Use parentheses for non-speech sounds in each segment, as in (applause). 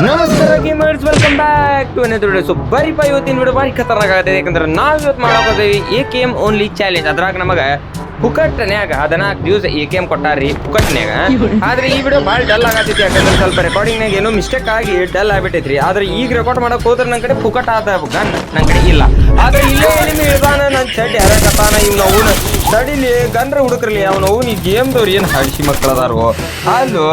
ನಮಸ್ಕಾರ gamers welcome back to another video so ಬರೀಪ ಇವತ್ತಿನ video ಭಾರಿ ಖತರ್ನಾಕ್ ಆಗುತ್ತೆ ಯಾಕಂದ್ರೆ ನಾವು ಇವತ್ತು ಮಾಡಕೋದೇವಿ A K M only challenge ಅದ್ರಾಗ ನಮಗೆ ಪುಕಟ್ನ್ಯಾಗ, ಹದಿನಾಲ್ಕು ದಿವಸ ಎ ಕೆ ಎಂ ಕೊಟ್ಟಾರಿ ಪುಕಟ್ನ್ಯಾಗ. ಆದ್ರೆ ಈ ವಿಡಿಯೋ ಭಾಳ ಡಲ್ ಆಗತ್ತೈತಿ ಯಾಕಂದ್ರೆ ಸ್ವಲ್ಪ ರೆಕಾರ್ಡಿಂಗ್ನಾಗ ಏನೋ ಮಿಸ್ಟೇಕ್ ಆಗಿ ಡಲ್ ಆಗ್ಬಿಟ್ಟೈತ್ರಿ. ಆದ್ರೆ ಈಗ ರೆಕಾರ್ಡ್ ಮಾಡಕ್ ಹೋದ್ರೆ ನನ್ನ ಕಡೆ ಪುಕಟ್ ಆದ ಗನ್ ನನ್ನ ಕಡೆ ಇಲ್ಲ. ಆದ್ರೆ ಇಲ್ಲೇ ಎನಿಮಿ ಇಳ್ದಾನ ನನ್ನ ಚಡ್ಡಿ ಹರಕತ್ತಾನ ಇವ್ನ ಅವನು. ತಡಿಲಿ ಗನ್ರ ಹುಡುಕ್ರಲಿ ಅವನು ಅವ್ನು ಈ ಗೇಮ್ದವ್ರು ಏನು ಹಡಿಸಿ ಮಕ್ಕಳದಾರು ಅಲ್ಲೂ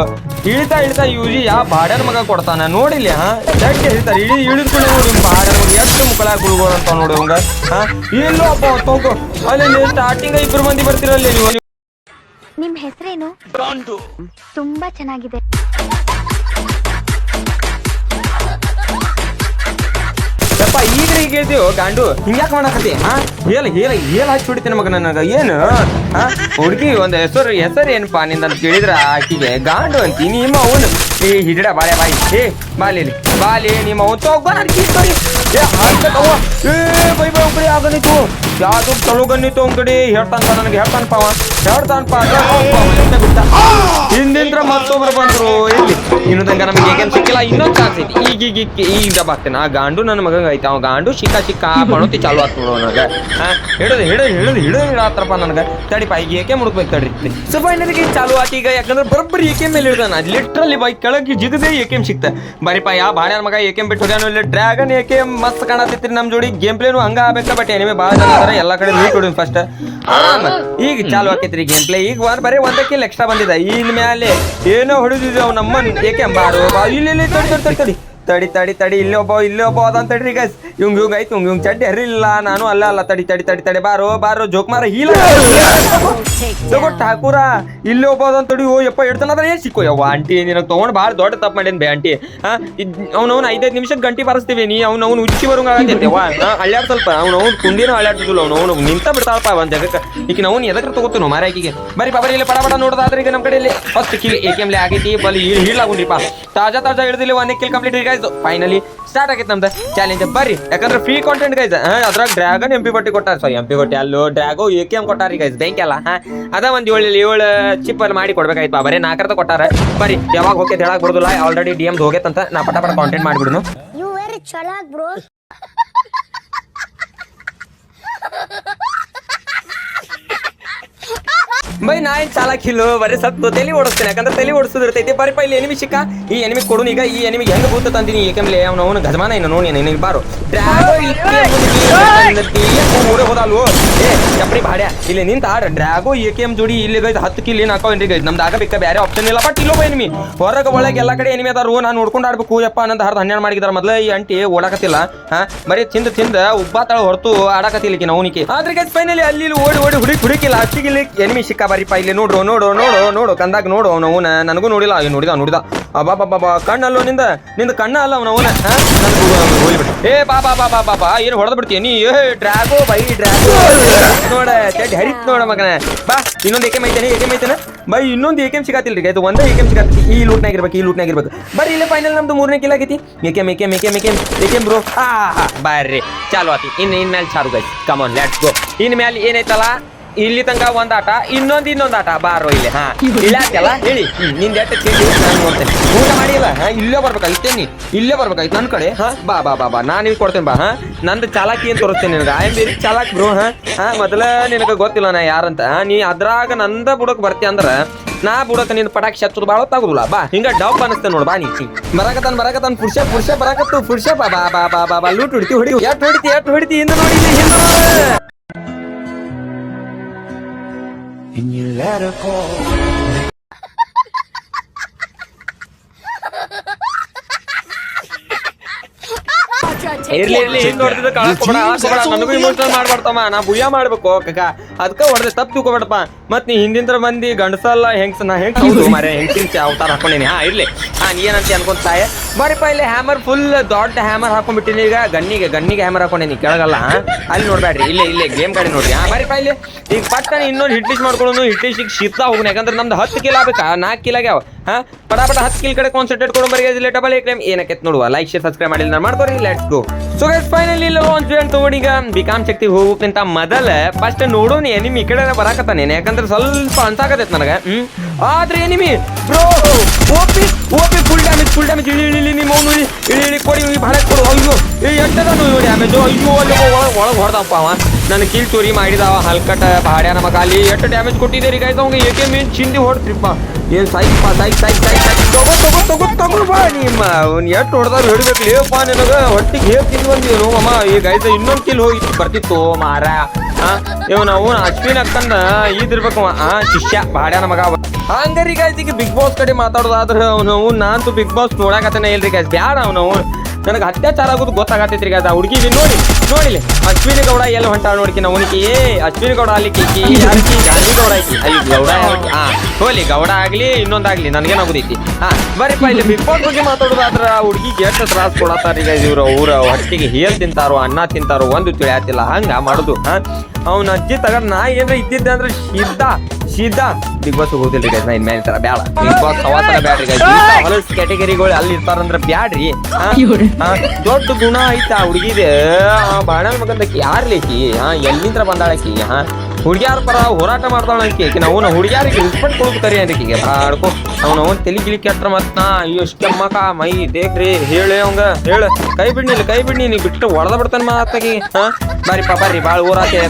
ಇಳಿತಾ ಇಳಿತಾ ಯೂಜಿ ಯಾವ ಬಾಡ್ಯಾನ ಮಗ ಕೊಡ್ತಾನ? ನೋಡಿಲಿ ಹಾ? ಜಗ್ಗೆ ಹೇಳ್ತಾರೆ ಇಳಿ ಇಳಿದ್ಕೊಂಡು ನೋಡಿ ಬಾಡ್ಯಾನ ಮಗ ಎಷ್ಟು ಮುಕ್ಕಳ ಗುಳ್ಗೋಳ ಅಂತ ನೋಡಿ ಅವಂಗ ಹಾ? ಇಲ್ಲೋ ಅಪ್ಪ ತಗೋ ಅಲ್ಲಿ ಸ್ಟಾರ್ಟಿಂಗ್ ಇಬ್ರು ಮಂದಿ ಬರ್ತಿರಲ್ಲ ನೀವು ನಿಮ್ ಹೆಸರೇನು? ತುಂಬಾ ಚೆನ್ನಾಗಿದೆ. ಹೇಳ್ತೀವೋ ಗಾಂಡು? ಹಿಂಗ್ಯಾಕೆ ಮಾಡಕತ್ತಿ, ಹಾ? ಹೇಳ ಹೇಳ ಹೇಳ ಹಚ್ಚಿ ಹೊಡಿತೇನೆ ಮಗ ನನಗ, ಏನು? ಹಾ? ಹುಡುಗಿ ಒಂದು ಹೆಸರು ಹೆಸರು ಏನಪ್ಪ ನಿಂದ ಅಂತ ಕೇಳಿದ್ರ ಆಕಿಗೆ, ಗಾಂಡು ಅಂತಿ ನಿಮ್ಮ ಅವನು. ಏ ಹಿಡಿಡ ಬಾಳೆ, ಬಾಯಿ. ಏ, ಬಾಲಿ ಬಾಲಿ ನಿಮ್ಮ ಅವನು. ತಗೋ ನಾನು ಕಿತ್ತೋರಿ ಏ ಹಾಕ್ಬೇಕವ್ವ ಏ, ಬೈ ಬೈ ಅಂಕಡಿ ಆಗನಿತ್ತು ಯಾವ್ದು ತಳುಗನ್ನಿತ್ತು ಕಡೆ ಹೇಳ್ತಾನ ನನಗೆ ಹೇಳ್ತಾನಪ್ಪ ಹಿಂದಿಂದ್ರ ಮತ್ತೊಬ್ರು ಬಂದ್ರು. ಇಲ್ಲಿ. ಇನ್ನು ತನಕ ನಮಗೆ ಏಕೇನ್ ಸಿಕ್ಕಿಲ್ಲ. ಇನ್ನೊಂದು ಚಾನ್ಸ್ ಐತಿ. ಈಗ ಈಗ ಈಗ ಈಗ ದಬ ಆ ಗಾಂಡು ನನ್ನ ಮಗಂಗ ಐತೆ. ಅವ ಗಾಂಡು ಚಿಕ್ಕ ಚಿಕ್ಕ ಬಣತಿ ಚಾಲು ಆತ್ ನೋಡು ನನಗೆ. ಹಾ ಹಿಡಿದು ಹಿಡಿದು ಹಿಡಿದು ಹಿಡಿದು ಹಿಡಾತ್ರಪ್ಪ ನನಗೆ. ತಡಿಪ, ಈಗ ಏಕೆ ಮುಡ್ಬೇಕು ತಡಿ. ಸೊ ಫೈನಲಿಗೆ ಚಾಲು ಆತಿ. ಈಗ ಯಾಕಂದ್ರೆ ಬರೋಬ್ಬರಿ ಏಕೆ ಮೇಲೆ ಹಿಡ್ದಾನ ಲಿಟ್ರಲಿ ಬೈ ಕೆಳಗೆ ಜಿಗದೆ ಏಕೆಮ್ ಸಿಕ್ತ. ಬರಿಪ, ಯಾ ಬಾಣ್ಯಾನ ಮಗ ಏಕೆ ಬಿಟ್ಟು ಹೊಡ್ಯಾನು ಇಲ್ಲಿ ಡ್ರ್ಯಾಗನ್ ಏಕೆ ಮಸ್ತ್ ಕಾಣತಿತ್ರಿ ನಮ್ಮ ಜೋಡಿ. ಗೇಮ್ ಪ್ಲೇನು ಹಂಗ ಆಗ್ಬೇಕ ಬಟ್ ಎನಿಮೆ ಭಾಳ ಜನ ಎಲ್ಲ ಕಡೆ ಲೂಟ್ ಹೊಡಿನ್ ಫಸ್ಟ್ ಈಗ ಚಾಲು ಆಕೈತ್ರಿ ಗೇಮ್ ಪ್ಲೇ ಈಗ ಒಂದ್ ಬರೀ ಒಂದ ಕಿಲ್ ಎಕ್ಸ್ಟ್ರಾ ಬಂದಿದೆ. ಇನ್ ಮ್ಯಾಲೆ ಏನೋ ಹೊಡೆದಿದ್ವಿ ಅವ್ ನಮ್ಮ ಏಕೆ? ಬಾರು ಇಲ್ಲಿ ತಡಿ ತಡಿ ತಡಿ. ತಡಿ ತಡಿ ತಡಿ, ಇಲ್ಲಿ ಒಬ್ಬ ಇಲ್ಲಿ ಒಬ್ಬ ಅದ ತಡ್ರಿ ಗೈಸ್ ಇವಂಗ್ ಇವಂಗ್ ಆಯ್ತು ಇವಂಗ್ ಇವಂಗ್ ಚಡ್ಡಿ ಹರಿಲ್ಲ ನಾನು ಅಲ್ಲ ಅಲ್ಲ, ತಡಿ ತಡಿ ತಡಿ ತಡಿ. ಬಾರೋ ಬಾರೋ, ಜೋಕ್ ಮಾರ, ಹೀಲ. ತಗೋ ಠಾಕೂರ, ಇಲ್ಲಿ ಒಬ್ಬ ಅದ ತಡಿ. ಓ, ಯಪ್ಪ ಇಡ್ತಾನ ಅದ್ರ? ಏನ್ ಸಿಕ್ಕೋ ಯವ್ವ, ಆಂಟಿ, ನಿನಗೆ ತಗೊಂಡ್ ಭಾಳ ದೊಡ್ಡ ತಪ್ಪ ಮಾಡೇನ್ ಬೇ, ಆಂಟಿ. ಅವ್ನವ್ನ ಐದೈದು ನಿಮಿಷಕ್ಕೆ ಗಂಟಿ ಬರಸ್ತೀವಿ. ನೀ, ಅವ್ನ, ಅವ್ನು ಉಚ್ಚಿ ಬರೋಂಗ ಆಗತ್ತೈತೆ ಯವ್ವ. ಅಳ್ಯಾಡ್ ಸ್ವಲ್ಪ. ಅವ್ನ, ಅವ್ನು ಕುಂಡಿನೂ ಅಳ್ಯಾಡ್ತಿದ್ಲು ಅವ್ನು. ಅವ್ನು ನಿಂತ ಬಿಡ್ತಾಳಪ್ಪ ಒಂದ್ ಜಗಕ್ಕೆ ಈಗ ನಾವು ಎದಕ್ಕೆ ತಗೋತೀವಿ ಮಾರಾಕಿಗೆ ಬರೀ ಬಾಬರಿ ಇಲ್ಲಿ ಪಡ ಪಡ ನೋಡೋದಾದ್ರೆ ಈಗ ನಮ್ಮ ಕಡೆಯಲ್ಲಿ. ಫಸ್ಟ್ ಕಿಲ್ ಎ ಕೆ ಆಗೈತಿ. ಬಲಿ ಹೀಳಾಗುಂಡಿಪ್ಪ ತಾಜಾ ತಾಜಾ ಹಿಡಿದಿಲ್ಲ ಒನ್ ಕಿಲ್ ಕಂಪ್ಲೀಟ್ ಈಗ ಫೈನಲಿ ಸ್ಟಾರ್ಟ್ ಆಗೈತೆ ನಮ್ದು ಚಾಲೆಂಜ್ ಬರ್ರಿ, ಯಾಕಂದ್ರೆ ಫ್ರೀ ಕಾಂಟೆಂಟ್ ಗೈಸ್ ಅದ್ರಾಗ ಡ್ರ್ಯಾಗನ್ ಎಂ ಪಿ ಬಟ್ಟಿ ಕೊಟ್ಟಾರ. ಸಾರಿ ಎಂ ಪಿ ಬಟ್ಟಿ ಅಲ್ಲೋ ಡ್ರ್ಯಾಗೋ ಎ ಕೆ ಎಂ ಕೊಟ್ಟಾರಿ ಗೈಸ್ ಬ್ಯಾಂಕ್ ಅಲ್ಲ ಹಾ. ಅದ ಒಂದ್ ಏಳು ಏಳು ಚಿಪ್ ಅಲ್ಲಿ ಮಾಡಿ ಕೊಡ್ಬೇಕಾಯ್ತು ಬರೀ ನಾಲ್ಕರದ ಕೊಟ್ಟಾರ. ಬರಿ ಯಾವಾಗ ಹೋಗಿ ಹೇಳಕ್ ಬಿಡುದಿಲ್ಲ ಆಲ್ರೆಡಿ ಡಿ ಎಂ ಹೋಗೈತಂತ ನಾ ಪಟ ಪಟ ಕಾಂಟೆಂಟ್ ಮಾಡಿಬಿಡುನು ಚಲಾಕ್ ಬ್ರೋ ಬೈ ನಾ ಏನ್ ಚಾಲಾಕ್ ಬರೆ ಸತ್ತು, ತಲೆ ಓಡಿಸ್ತೇನೆ. ಯಾಕಂದ್ರೆ ತಲೆ ಓಡಿಸೋದಿರ್ತೈತಿ ಬರೀ ಇಲ್ಲಿ ಎನಿಮಿ ಸಿಕ್ಕ, ಈ ಎನಿಮಿ ಕೊಡು ಈಗ ಈ ಎನಿಮಿಗೆ ಹೆಂಗ್ ಭೂತ ತಂದಿನಿ? ಏಕೆಂದ್ರೆ ಅವನು ಅವನು ಗಜಮಾನ ಇನ್ನು ನೋಡಿ ನಿನಗೆ ಬಾರು. ಡ್ರ್ಯಾಗೋ ಊರೇ ಹೋದಲ್ವೋ ಚಪ್ರಿ ಬಾಡ್ಯ. ಇಲ್ಲಿ ನಿಂತ ಡ್ರ್ಯಾಗೋ, ಎ ಕೆ ಎಂ ಜೋಡಿ ಇಲ್ಲಿ ಗೈಸ್ ಹತ್ತು ಕಿಲ್ ಏನು ಹಾಕೋ ಗೈಸ್ ನಮ್ದು ಆಗ ಬೇಕಾ ಬೇರೆ ಆಪ್ಷನ್ ಇಲ್ಲ ಬಟ್ ಇಲ್ಲೋ ಎನಿಮಿ ಹೊರಗೆ ಒಳಗೆ ಎಲ್ಲ ಕಡೆ ಎನಿಮಿ ಅದಾರು. ನಾನು ನೋಡ್ಕೊಂಡು ಆಡ್ಬೇಕು. ಯಪ್ಪ ಅನ್ನೋದು ಹರ್ದು ಹನ್ನೆರಡು ಮಾಡಿದಾರ ಮೊದಲ. ಈ ಅಂಟಿ ಓಡಾಕತ್ತಿಲ್ಲ. ಹಾ, ಬರೀ ತಿಂದ ತಿಂದ ಉಬ್ಬಾತಾಳ ಹೊರತು ಆಡಕತ್ತಿಲ್ಲ ಈಕಿನ ಅವನಿಗೆ. ಆದ್ರೆ ಗೈಸ್ ಫೈನಲಿ ಅಲ್ಲಿ ಓಡಿ ಓಡಿ ಹುಡುಕಿ ಹುಡುಕಿಲ್ಲ. ಅಷ್ಟಿಗೆ ಇಲ್ಲಿ ಎನಿಮಿ ಸಿಕ್ಕ ಬರೀಪ ಇಲ್ಲಿ ನೋಡ್ರು ನೋಡು ನೋಡು ನೋಡು ಕಂದಾಗ ನೋಡು ಅವನ ಅವನ. ನನಗೂ ನೋಡಿಲ್ಲ. ನೋಡಿದ ನೋಡಿದ. ಅಬ್ಬಾ ಬಾ ಬಾ ಕಣ್ಣಲ್ಲೋ ನಿಂದ. ನಿಂದ ಕಣ್ಣ ಅಲ್ಲ ಅವನ ಅವನ. ಏ ಬಾ ಬಾ ಬಾ ಬಾ ಬಾ ಬಾ ಏನು ಹೊಡೆದ್ ನೀ ಏ ಡ್ರ್ಯಾಗೋ ಬೈ ಡ್ರ್ಯಾಗೋ ನೋಡ ಚಡ್ಡಿ ಹರಿತ್ ನೋಡ ಮಗನ ಬಾ ಇನ್ನೊಂದು ಏಕೆ ಮೈತೇನೆ ಏಕೆ ಮೈತೇನೆ ಬೈ ಇನ್ನೊಂದು ಏಕೆಮ್ ಸಿಗತ್ತಿಲ್ರಿ ಇದು ಒಂದೇ ಏಕೆಮ್ ಸಿಗತ್ತಿ ಈ ಲೂಟ್ನಾಗ ಇರ್ಬೇಕು ಈ ಲೂಟ್ನಾಗ ಇರ್ಬೇಕು ಬರ್ರಿ ಇಲ್ಲೇ ಫೈನಲ್ ನಮ್ದು ಮೂರನೇ ಕಿಲ್ ಆಗೈತಿ ಏಕೆಮ್ ಏಕೆಮ್ ಏಕೆಮ್ ಏಕೆಮ್ ಏಕೆಮ್ ಬ್ರೋ ಆ ಬರ್ರಿ ಚಾಲು ಆತಿ ಇನ್ನು ಇನ್ಮೇಲೆ ಚಾಲು ಗೈಸ್ ಕಮಾನ್ ಲೆಟ್ಸ್ ಗೋ ಇನ್ಮೇಲೆ ಏನೈತಲ್ಲ ಇಲ್ಲಿ ತನಕ ಒಂದ್ ಆಟ ಇನ್ನೊಂದ್ ಇನ್ನೊಂದ್ ಆಟ. ಬಾರೋ ಇಲ್ಲಿ ಹಾ. ಇಲ್ಲಾತಲ್ಲ ಹೇಳಿ. ಹ್ಮ್, ನಿಂದ ಎಷ್ಟು ನಾನು ನೋಡ್ತೇನೆ. ಊಟ ಮಾಡಿಲ್ಲ ಹಾ ಇಲ್ಲೇ ಬರ್ಬೇಕಾಗಿತ್ತೇ ನೀ? ಇಲ್ಲೇ ಬರ್ಬೇಕಾಗಿತ್ತು ನನ್ನ ಕಡೆ? ಹಾ. ಬಾ ಬಾ ಬಾ ಬಾ. ನಾನು ಇಲ್ಲಿ ಕೊಡ್ತೇನೆ ಬಾ ಹಾ. ನಂದು ಚಾಲಾಕಿ ಅಂತ ತೋರಿಸ್ತೇನೆ ನಿನಗೆ? ಐ ಎಂ ವೆರಿ ಚಾಲಾಕ್ ಬ್ರೋ ಹಾ. ಹಾ ಮೊದಲ ನಿನಗೆ ಗೊತ್ತಿಲ್ಲ ನಾ ಯಾರಂತ. ಹಾ, ನೀ ಅದ್ರಾಗ ನಂದ ಬುಡಕ್ ಬರ್ತಿ ಅಂದ್ರ ನಾ ಬುಡಕ ನಿನ್ ಪಟಾಕಿ ಶತ್ರು ಬಾಳ ತಾಗುದಿಲ್ಲ ಬಾ ಹಿಂಗ ಡೌಪ್ ಅನಿಸ್ತೇನೆ ನೋಡ್ ಬಾ ನೀ. ಬರಾಕತ್ತಾನ ಬರಾಕತ್ತಾನ ಪುರುಷ ಪುರುಷ ಬರಾಕತ್ತು ಪುರುಷ ಬಾ ಬಾ ಬಾ ಬಾ ಬಾ ಲೂಟ್ ಹೊಡಿತಿ ಹೊಡಿ ಎಟ್ ಹೊಡಿತಿ ಎಟ್ ಹೊಡಿತಿ ಹಿಂದೆ ನೋಡಿ ಹಿಂದೆ and you let her go. (laughs) ಇರ್ಲಿ ಇರ್ಲಿ ಹಿಂಗ್ ಹೊಡೆದಿದ್ದ ಕಳಕ್ ಹೋಗ್ಬೇಡ, ನನಗೂ ಇಮೋಷನಲ್ ಮಾಡ್ಬಾರ್ದಮ್ಮ. ನಾ ಭುಯ್ಯ ಮಾಡ್ಬೇಕು ಕಕ್ಕ ಅದಕ್ಕ ಹೊಡೆದೆ ತಪ್ಪು ತಿಳ್ಕೊಬೇಡಪ್ಪ. ಮತ್ತೆ ನೀ ಹಿಂದಿಂದ್ರ ಮಂದಿ ಗಂಡಸಲ್ಲ ಹೆಂಗ್ಸ ನಾ ಹೆಂಗ್ ಹೌದು ಮಾರೆ ಹೆಂಗ್ಸಿನ ಅವತಾರ ಹಾಕೊಂಡಿನಿ. ಹಾ, ಇರ್ಲಿ. ಹಾ ಏನಂತ ಅನ್ಕೊಂತ ತಾಯ. ಬರೀಪ್ಪ, ಇಲ್ಲಿ ಹ್ಯಾಮರ್ ಫುಲ್ ದೊಡ್ಡ ಹ್ಯಾಮರ್ ಹಾಕೊಂಡ್ಬಿಟ್ಟಿನಿ ಈಗ. ಗಣ್ಣಿಗೆ ಗನ್ನಿಗೆ ಹ್ಯಾಮರ್ ಹಾಕೊಂಡಿನಿ. ಕೆಳಗಲ್ಲ ಅಲ್ಲಿ ನೋಡ್ಬೇಡ್ರಿ ಇಲ್ಲೇ ಇಲ್ಲೇ ಗೇಮ್ ಗಾಡಿ ನೋಡ್ರಿ. ಹಾ, ಬರೀಪ್ಪ, ಇಲ್ಲಿ. ಈಗ ಪಟ್ಟನೆ ಇನ್ನೊಂದು ಹಿಟ್ಟಿಸ್ ಮಾಡ್ಕೊಳ್ಳೋನು ಹಿಟ್ಟಿಸ್ ಈಗ ಶೀತ ಹೋಗೋಣ ಯಾಕಂದ್ರೆ ನಮ್ದು ಹತ್ತು ಕಿಲ್ ಆಗ್ಬೇಕಾ? ನಾಲ್ಕು ಕಿಲ್ ಆಗ್ಯಾವ. ಹಾ? ಪಟ ಪಟ ಹತ್ತು ಕಿಲ್ ಕಡೆ ಕಾನ್ಸಂಟ್ರೇಟ್ ಕೊಡೋ ಬರೀ ಇಲ್ಲಿ ಡಬಲ್ ಏ ಕ್ರೈಮ್ ಏನಕ್ಕೆ ನೋಡುವ? ಲೈಕ್ ಶೇರ್ ಸಬ್ಸ್ಕ್ರೈಬ್ ಮಾಡಿಲ್ಲ ಮಾಡ್ಕೊರಿ. Let's go so guys finally launch ಈಗ ಬಿಕಾಮ್ ಶಕ್ತಿ ಹೋಗೋಕ್ಕಿಂತ ಮೊದಲ ಫಸ್ಟ್ ನೋಡೋಣ ಎನಿಮಿ ಈ ಕಡೆ ಬರಾಕತ್ತಾನೇನೆ ಯಾಕಂದ್ರೆ ಸ್ವಲ್ಪ ಅನ್ಸಾಕತೈತೆ ನನಗೆ. ಹ್ಮ್? ಆದ್ರೆ enemy bro OP OP full damage full damage ಇಳಿ ಇಳಿ ನಿಮ್ಮ ಅವನು ಇಳಿ ಇಳಿ, ಕೊಡಿ ಭಾಳ ಕೊಡು, ಅಯ್ಯೋ ಏ ಎಟ್ಟದಾನು ಡ್ಯಾಮೇಜ್ ಅಯ್ಯೋ, ಅಲ್ಲಿ ಒಳಗೆ ಒಳಗೆ ಹೊಡೆದಪ್ಪ ಅವ. ನನ್ನ ಕೀಲ್ ಚೋರಿ ಮಾಡಿದವ ಹಲ್ಕಟ ಬಾಡ್ಯಾನ ಮಗ. ಅಲ್ಲಿ ಎಷ್ಟು ಡ್ಯಾಮೇಜ್ ಕೊಟ್ಟಿದ್ದೀರಿ ಗೈಸ್ ಅವಂಗ ಏಕೆ ಮೀನ್ ಚಿಂದಿ ಹೊಡ್ತಿಪ್ಪ ಏನ್ ಸಾಯ್ಪ ಸಾಯ್ ಸಾಯ್ ಸಾಯ್ ಸಾಯ್ ತಗೋ ತಗೋ ತಗೋ ತಗೋ ಬಾ ನಿಮ್ಮ, ಅವ್ನು ಎಷ್ಟು ಹೊಡೆದಾರು ಹಿಡ್ಬೇಕು. ಲೇಪ್ಪ ನಿನಗ ಹೊಟ್ಟಿಗೆ ಹೇಗ್ ತಿಂದು ಬಂದೀನು ಅಮ್ಮ ಈ ಗೈಸ್ ಇನ್ನೊಂದು ಕಿಲ್ ಹೋಗಿ ಬರ್ತಿತ್ತು ಮಾರ ಇವನು ಅವನು ಅಶ್ವಿನ್ ಅಕ್ಕಂದ ಇದಿರ್ಬೇಕು ಅವ. ಆ, ಶಿಷ್ಯ ಬಾಡ್ಯಾನ ಮಗ ಅವ. ಹಂಗಾರಿ ಗೈಸ್ ಈಗ ಬಿಗ್ ಬಾಸ್ ಕಡೆ ಮಾತಾಡೋದಾದ್ರೆ ಅವನು ನಾನಂತೂ ಬಿಗ್ ಬಾಸ್ ನೋಡಕತ್ತಾನೆ ಇಲ್ರಿ ಗೈಸ್ ಬ್ಯಾಡ ಅವನು. ನನಗೆ ಅತ್ಯಾಚಾರ ಆಗೋದು ಗೊತ್ತಾಗತ್ತೈತ್ರಿ ಅದ ಆ ಹುಡುಗಿಗೆ ನೋಡಿ ನೋಡಿಲಿ ಅಶ್ವಿನಿ ಗೌಡ ಎಲ್ಲಿ ಹೊಂಟಾಳ ನೋಡ್ಕಿ ನಾವು ಏ ಅಶ್ವಿನಿ ಗೌಡ ಅಲ್ಲಿ ಕಿಕ್ಕಿ ಯಾರಕಿ ಗೌಡ ಐತಿ ಅಲ್ಲಿ ಗೌಡ? ಹಾ ಹೋಲಿ, ಗೌಡ ಆಗ್ಲಿ, ಇನ್ನೊಂದಾಗ್ಲಿ, ನನಗೇನಾಗುದೈತಿ? ಹಾ ಬರೀಪ್ಪ ಇಲ್ಲಿ ಬಿಗ್ ಬಾಸ್ ಬಗ್ಗೆ ಮಾತಾಡೋದಾದ್ರ ಆ ಹುಡುಗಿಗೆ ಎಷ್ಟು ತ್ರಾಸ ಕೊಡತ್ತಾರ ಈಗ ಇವ್ರು, ಊರ ಹೊಟ್ಟಿಗೆ ಹೇಲ್ ತಿಂತಾರೋ, ಅನ್ನ ತಿಂತಾರೋ, ಒಂದು ತಿಳಿಯತ್ತಿಲ್ಲ ಹಂಗ ಮಾಡುದು ಹಾ ಅವ್ನ ಅಜ್ಜಿ ತಗೊಂಡ್ ನಾ ಏನ್ರ ಇದ್ದಿದ್ದೆ ಅಂದ್ರೆ ಸಿದ್ಧ. ಸಿದ್ಧ ಬಿಗ್ ಬಾಸ್ ಹೋಗ್ತಿಲ್ರಿ ಗೈಸ್ ನಾ ಇನ್ಮೇಲೆ ತರ ಬ್ಯಾಡ. ಬಿಗ್ ಬಾಸ್ ಸವಾಸನ ಬ್ಯಾಡ್ರಿ ಗೈಸ್ ಹೊಲಸ್ ಕ್ಯಾಟಗರಿಗಳು ಅಲ್ಲಿ ಇರ್ತಾರಂದ್ರ ಬ್ಯಾಡ್ರಿ. ದೊಡ್ಡ ಗುಣ ಐತ ಆ ಹುಡುಗಿದೆ. ಬಾಣಲ್ ಮಗಂದಕ್ಕೆ ಯಾರ್ಲಿಕ್ಕಿ ಹಾ ಎಲ್ಲಿಂದ್ರ ಬಂದಾಳಕ್ಕಿ ಹಾ ಹುಡುಗ್ಯಾರ ಪರ ಹೋರಾಟ ಮಾಡ್ತಾಳ ಅಂಕಿ ನಾವು ನಾವು ಹುಡುಗ್ಯಾರಿಗೆ ರೀ ಕರಿ ಬಾಡ್ಕೊ ಆಡ್ಕೊ. ಅವ್ನ ಅವನ್ ತಲಿ ಗಿಳಿ ಕೆಟ್ರ ಮತ್ತ ನಾ. ಎಷ್ಟಮ್ಮಕ ಮೈ ದೇಖ್ರಿ ಹೇಳಿ ಅವಂಗ. ಹೇಳ. ಕೈ ಬಿಡ್ನಿಲ್ಲ ಕೈ ಬಿಡ್ನಿ. ನೀ ಬಿಟ್ಟು ಹೊಡೆದ ಬಿಡ್ತಾನ ಮಾತಾಗಿ ಹಾ? ಬಾರಿಪ್ಪ ಬರ್ರಿ ಬಾಳ ಊರಾತೆ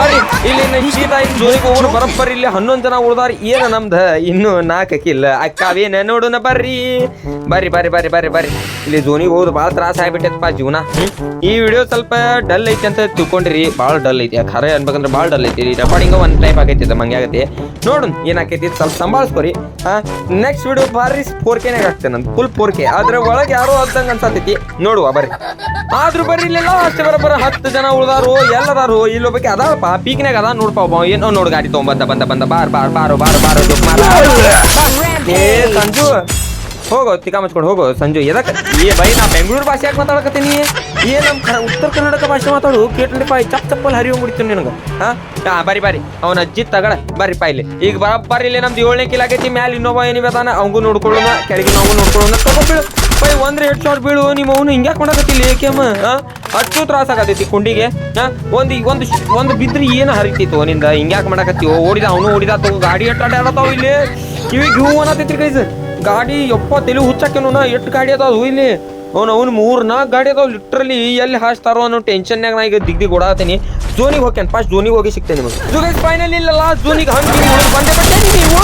ಬರ್ರಿ ಇಲ್ಲಿ ಶೀತ ಜೋರಿಗೆ ಹೋಗೋಣ ಬರಬ್ಬರಿ. ಇಲ್ಲಿ ಹನ್ನೊಂದು ಜನ ಉಳ್ದಾರ. ಏನ ನಮ್ದ? ಇನ್ನು ನಾಲ್ಕಕ್ಕಿಲ್ಲ ಅಕ್ಕಾವೇನ ನೋಡೋಣ ಬರ್ರಿ. ಬರ್ರಿ ಬರ್ರಿ ಬರ್ರಿ ಬರ್ರಿ ಬರ್ರಿ ಇಲ್ಲಿ ಜೋನಿಗೆ ಹೋಗೋದು ಭಾಳ ತ್ರಾಸ ಆಗ್ಬಿಟ್ಟೈತಪ್ಪ ಜೀವನ. ಈ ವಿಡಿಯೋ ಸ್ವಲ್ಪ ಡಲ್ ಐತಿ ಅಂತ ತಿಳ್ಕೊಂಡ್ರಿ. ಭಾಳ ಡಲ್ ಐತಿ. ಖರೆ ಅನ್ಬೇಕಂದ್ರೆ ಭಾಳ ಡಲ್ ಐತಿ. ರೆಕಾರ್ಡಿಂಗ್ ಒಂದ್ ಟೈಪ್ ಆಗೈತಿ ಮಂಗೆ ಆಗೈತಿ ನೋಡು, ಏನಾಕೈತಿ, ಸ್ವಲ್ಪ ಸಂಭಾಳಿಸ್ಕೊರಿ. ನೆಕ್ಸ್ಟ್ ವಿಡಿಯೋ ಬಾರಿ ಫೋರ್ ಕೆನಾಗ ಆಗ್ತೇನೆ ನಂದು ಫುಲ್ ಫೋರ್ ಕೆ ಆದ್ರೆ ಒಳಗೆ ಯಾರೋ ಅದ್ದಂಗ ಅನ್ಸತೈತಿ. ನೋಡುವ, ಬರ್ರಿ. ಆದ್ರೂ ಬರ್ರಿ, ಇಲ್ಲೆಲ್ಲ ಅಷ್ಟೇ ಬರ ಹತ್ತು ಜನ ಉಳ್ದಾರು, ಎಲ್ಲದಾರು ಇಲ್ಲೊಬ್ಬಕ್ಕೆ ಅದಪ್ಪ ಪೀಕ್ನಾಗ ಅದ ನೋಡ್ಪ ಒಬ್ಬ, ಏನೋ ನೋಡು ಗಾಡಿ ತೊಗೊಂಬಂದ, ಬಂದ ಬಂದ, ಬಾರ್ ಬಾರ್, ಬಾರು ಬಾರು ಬಾರು. ಏ, ಸಂಜು ಹೋಗೋ ತಿಕ್ಕ ಮಚ್ಕೊಂಡು ಹೋಗೋ, ಸಂಜು ಎದಕ್ಕೆ ಏ ಬೈ ನಾ ಬೆಂಗಳೂರು ಭಾಷೆ ಯಾಕೆ ಮಾತಾಡಕತ್ತೀನಿ? ಏ ನಮ್ಮ ಉತ್ತರ ಕರ್ನಾಟಕ ಭಾಷೆ ಮಾತಾಡು, ಕೇಟ್ಲಿ ಪಾಯ್ ಚಪ್ ಚಪ್ಪಲ್ಲಿ ಹರಿವು ಮುಡಿತೀನಿ ನಿನಗೆ, ಹಾಂ? ಹಾಂ ಬರಿ ಬರಿ ಅವನ ಅಜ್ಜಿ ತಗಡ, ಬರ್ರಿ, ಪಾ ಇಲ್ಲಿ. ಈಗ ಬರಬ್ಬರಿ ಇಲ್ಲಿ, ನಮ್ದು ಏಳನೇ ಕಿಲ್ ಆಗೈತಿ, ಮ್ಯಾಲ ಇನ್ನೊಬ್ಬ ಏನಿವೆ ಅದಾನ ಅವಂಗೂ ನೋಡ್ಕೊಳ್ಳೋಣ ಕೆಳಗೆ ನಾವು ನೋಡ್ಕೊಳ್ಳೋಣ ತಗೊಂಡ್ಬೀಳು ಪೈ ಒಂದ್ರೆ ಎರಡು ಸಾವಿರ ಬೀಳು, ನಿಮ್ಮ ಅವನು ಹಿಂಗೆ ಕೊಡಕತ್ತಿಲ್ಲ ಏಕೆಮ್ಮ ಹಾಂ? ಅಷ್ಟು ತ್ರಾಸ ಆಗತೈತಿ ಕುಂಡಿಗೆ, ಹಾಂ? ಒಂದು ಒಂದು ಒಂದು ಬಿದ್ರಿ ಏನು ಹರಿತಿತ್ತು ನಿಂದ, ಹಿಂಗ್ಯಾಕೆ ಮಾಡಕತ್ತಿ ಓಡಿದ, ಅವನು ಓಡಿದ, ತಗೋ, ಗಾಡಿ ಎಟ್ಟ ಅಡ್ಯಾಡತಾವ ಇಲ್ಲಿ? ಕಿವಿ ಹೂ ಅನ್ನತೈತ್ರಿ ಕೈಸ್. ಗಾಡಿ ಯಪ್ಪ ತಲೆ ನಾ ಎಷ್ಟು ಗಾಡಿ ಅದಾವ ಇಲ್ಲಿ? ಅವ್ನು ಅವ್ನು ಮೂರ್ ನಾಲ್ಕು ಗಾಡಿ ಅದಾವ ಲಿಟ್ರಲಿ ಎಲ್ಲಿ ಹಾಸ್ತಾರೋ ಅನ್ನೋ ಟೆನ್ಷನ್ನಾಗ ನಾ ಈಗ ದಿಗ್ ದಿಗ್ ಓಡಾತೀನಿ ಜೋನಿಗೆ ಹೋಗ್ಯಾನ ಫಸ್ಟ್ ಜೋನಿಗೆ ಹೋಗಿ ಸಿಗ್ತೇನೆ ನಿಮಗೆ. ಜುಗೈಸ್ ಫೈನಲ್ ಇಲ್ಲಲ್ಲ ಜೋನಿಗೆ ಹಂಗೆ ಬಂದೆ ಬಂದೆ ನೀವು?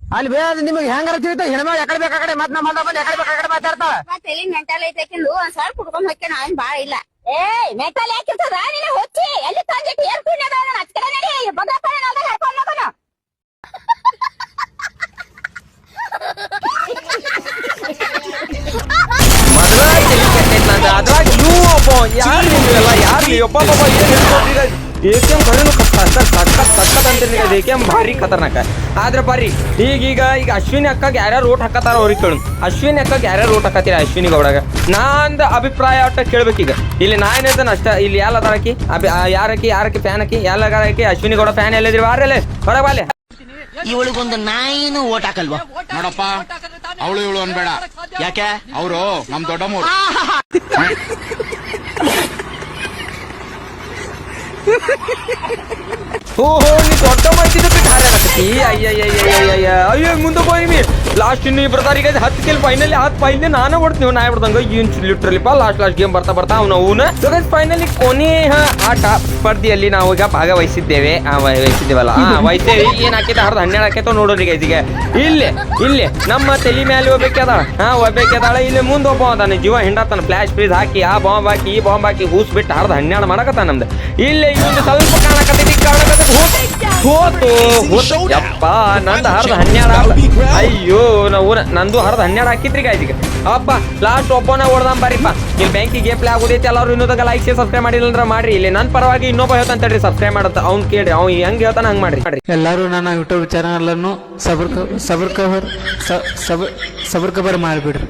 ಅಲ್ಲಿ ಬೇಡ ನಿಮಗೆ ಹೆಂಗಾರ ತಿಳಿತ? ಹೆಣ್ಮ ಎಕಡೆ ಬೇಕಾ ಕಡೆ ಮತ್ ನಮ್ಮ ಬಂದು ಎಕಡೆ ಬೇಕಾ ಕಡೆ ಮಾತಾಡ್ತಾಳ ತಲಿ ಮೆಂಟಲ್ ಐತೆಕಿಂದು ಒಂದ್ ಸಾವಿರ ಕುಡ್ಕೊಂಡ್ ಹೋಗ್ಯಾನ ಅವ್ನು ಬಾಳ ಇಲ್ಲ. ಏ ಮೆಂಟಲ್ ಯಾಕೆ ನೀನು ಹೊಚ್ಚಿ ಎಲ್ಲಿ ತಂದಿಟ್ಟು ಏನ್ ಪುಣ್ಯ ಅದ ನಾನು ಹಚ್ ಕಡೆ ನಡಿ ಬದಪ್ಪ ಏನು ಹೇಳ್ಕೊಟ್ಟಿರ ಎ ಸಖತ್ ಸಖತ್ ಈಗ ಎ ಭಾರಿ ಖತರ್ನಾಕ. ಆದ್ರೆ ಬರ್ರಿ ಈಗೀಗ ಈಗ ಅಶ್ವಿನಿ ಅಕ್ಕಾಗ ಯಾರ್ಯಾರು ರೋಟ್ ಹಾಕತ್ತಾರ ಅವ್ರಿಗೆ ಕೇಳು. ಅಶ್ವಿನಿ ಅಕ್ಕಾಗ ಯಾರ್ಯಾರು ರೋಟ್ ಹಾಕತ್ತೀರ ಅಶ್ವಿನಿ ಗೌಡಾಗ ನಾಂದ ಅಭಿಪ್ರಾಯ ಒಟ್ಟ ಕೇಳ್ಬೇಕೀಗ ಇಲ್ಲಿ ನಾ ಏನಿದ್ದಾನ ಅಷ್ಟ ಇಲ್ಲಿ ಯಾಲ್ ಅದಾರಕಿ ಅಭಿ ಯಾರಕ್ಕಿ ಯಾರಕಿ ಯಾರಕಿ ಫ್ಯಾನ್ ಹಾಕಿ ಎಲ್ಲ ಆಕಿ? ಅಶ್ವಿನಿ ಗೌಡ ಫ್ಯಾನ್ ಎಲ್ಲಿದ್ರಿ? ಬಾರಲ್ಲೇ ಹೊರಗೆ ಬಾಲೆ. ಇವಳಿಗೊಂದು ನಾಯಿನೂ ಓಟ್ ಹಾಕಲ್ವಾ? ನೋಡಪ್ಪ ಅವಳು ಇವಳು ಅನ್ಬೇಡ. ಯಾಕೆ? ಅವರು ನಮ್ ದೊಡ್ಡಮ್ಮವ್ರು ಓಹೋ ನೀ ದೊಡ್ಡ ಮಾಹಿತಿ ಬಿಟ್ಟು ಹಾರಾಡಕತ್ತಿ ಅಯ್ಯಯ್ಯಯ್ಯಯ್ಯಯ್ಯ ಅಯ್ಯೋ ಮುಂದೆ ಹೋಗಿ ನೀ ಲಾಸ್ಟ್ ಇನ್ನು ಇಬ್ಬರು ತಾರೀಕು ಹತ್ತು ಕಿಲ್ ಫೈನಲಿ ಹತ್ತು ಫೈನಲಿ ನಾನೇ ಹೊಡ್ತೀನಿ ನೀವು ನಾ ಬಿಡ್ದಂಗ ಏನ್ ಲಿಟ್ರಲಿ ಪಾ ಲಾಸ್ಟ್ ಲಾಸ್ಟ್ ಗೇಮ್ ಬರ್ತಾ ಬರ್ತಾ ಅವ್ನು ಅವನು ಫೈನಲಿ ಕೊನೆಯ ಆಟ ಸ್ಪರ್ಧೆಯಲ್ಲಿ ನಾವು ಈಗ ಭಾಗವಹಿಸಿದ್ದೇವೆ. ವಹಿಸಿದ್ದೇವಲ್ಲ? ವಹಿಸ್ತೇವೆ ಏನ್ ಹಾಕಿದ ಹರ್ದು ಹನ್ನೆರಡು ಹಾಕೈತೋ ನೋಡೋರಿ ಈಗ ಇಲ್ಲಿ ಇಲ್ಲಿ. ನಮ್ಮ ತಲೆ ಮೇಲೆ ಹೋಗ್ಬೇಕಾದ ಹಾ ಹೋಗ್ಬೇಕದಾಳ ಇಲ್ಲಿ ಮುಂದೆ ಒಬ್ಬ ಅದಾನ. ಜೀವ ಹಿಂಡತಾನ ಫ್ಲಾಶ್ ಫ್ರೀಸ್ ಹಾಕಿ, ಆ ಬಾಂಬ್ ಹಾಕಿ, ಈ ಬಾಂಬ್ ಹಾಕಿ ಹೂಸ್ ಬಿಟ್ಟು ಹರ್ದು ಹನ್ನೆರಡು ಮಾಡಕತ್ತ ನಮ್ದು. ಇಲ್ಲಿ ಇವಂದು ಸ್ವಲ್ಪ ಕಾಣಕತ್ತೈತಿ. ಹೋತು ಹೋತು ಯಪ್ಪ, ನಂದು ಹರ್ದು ಹನ್ನೆರಡು ಅಯ್ಯೋ, ನಾವು ನಂದು ಹರ್ದು ಹನ್ನೆರಡು ಹಾಕಿದ್ರಿ ಈಗ ಅಪ್ಪ ಲಾಸ್ಟ್ ಒಬ್ಬನ ಹೊಡ್ದಾಂ ಬರೀಪ್ಪ. ಇಲ್ಲಿ ಬ್ಯಾಂಕಿಗೆ ಪ್ಲೇ ಆಗೋದೈತಿ. ಎಲ್ಲರೂ ಇನ್ನೊಂದಾಗ ಲೈಕ್ ಸಬ್ಸ್ಕ್ರೈಬ್ ಮಾಡಿಲ್ಲ ಅಂದ್ರೆ ಮಾಡ್ರಿ. ಇಲ್ಲಿ ನನ್ನ ಪರವಾಗಿ ಇನ್ನೊಬ್ಬ ಹೇಳ್ತಾನೆ ತಡ್ರಿ ಸಬ್ಸ್ಕ್ರೈಬ್ ಮಾಡತ್ತ? ಅವ್ನು ಕೇಳಿ ಅವ್ನು ಹೆಂಗ್ ಹೇಳ್ತಾನ ಹಂಗ್ ಮಾಡ್ರಿ. ಮಾಡ್ರಿ ಎಲ್ಲರೂ ನನ್ನ ಯೂಟ್ಯೂಬ್ ಚಾನಲ್ ಅನ್ನು ಸಬರ್ ಸಬರ್ ಕವರ್ ಸಬರ್ ಕವರ್ ಮಾಡಿಬಿಡ್ರಿ.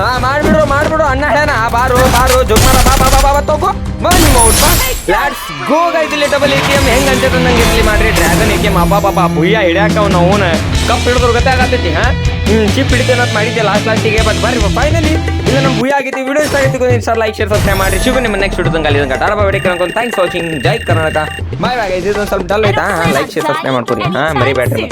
ಹಾ ಮಾಡ್ಬಿಡು ಮಾಡ್ಬಿಡು ಅಣ್ಣ ಹೇಳ ಬಾರು ಬಾರು ಜೋಗ್ಮಾರ ಬಾ ಬಾ ಬಾ ಬಾ ಬಾ ತಗೋ. ಬಾ ಮೌಟ್ ಬಾ. ಲಾಟ್ಸ್ ಗೋ ಇಲ್ಲಿ ಡಬಲ್ ಎ ಟಿ ಎಂ ಹೆಂಗ್ ಅಂತ ನಂಗೆ ಇರ್ಲಿ ಮಾಡ್ರಿ? ಡ್ರ್ಯಾಗನ್ ಎ ಟಿ ಎಂ ಅಬ್ಬಾ ಬಾಬಾ ಭುಯ್ಯ ಹಿಡ್ಯಾಕ ಅವ್ನ ಅವನ ಕಪ್ ಹಿಡಿದ್ರು ಗೊತ್ತಾಗತ್ತೈತಿ ಹಾ? ಹ್ಮ್ ಚಿಪ್ ಹಿಡಿತೇನೆ ಅಂತ ಮಾಡಿದ್ದೆ ಲಾಸ್ಟ್ ಲಾಸ್ಟಿಗೆ ಬಟ್ ಬರ್ರಿ ಫೈನಲಿ ಇಲ್ಲ ನಮ್ಮ ಭೂಯ ಆಗಿತ್ತು ವಿಡಿಯೋ ಇಷ್ಟ ಆಗಿತ್ತು ಸರ್ ಲೈಕ್ ಶೇರ್ ಸಬ್ಸ್ಕ್ರೈಬ್ ಮಾಡಿ ಶಿವ ನಿಮ್ಮ ನೆಕ್ಸ್ಟ್ ವಿಡಿಯೋ ಅಲ್ಲಿ ತನಕ ಟಾರಾ ಬಾಯ್ ಕರ್ಕೊಂಡು ಥ್ಯಾಂಕ್ಸ್ ವಾಚಿಂಗ್ ಜೈ ಕರ್ನಾಟಕ. ಬಾಯ್ ಬಾಯ್ ಇದು ಸ್ವಲ್ಪ ಡಲ್ ಆಯ್ತಾ? ಲೈಕ್ ಶೇರ್ ಸಬ್ಸ್ಕ್ರೈಬ್ ಮಾಡ್ಕೊಡಿ. ಹಾಂ, ಮರಿಬೇಡ್ರಿ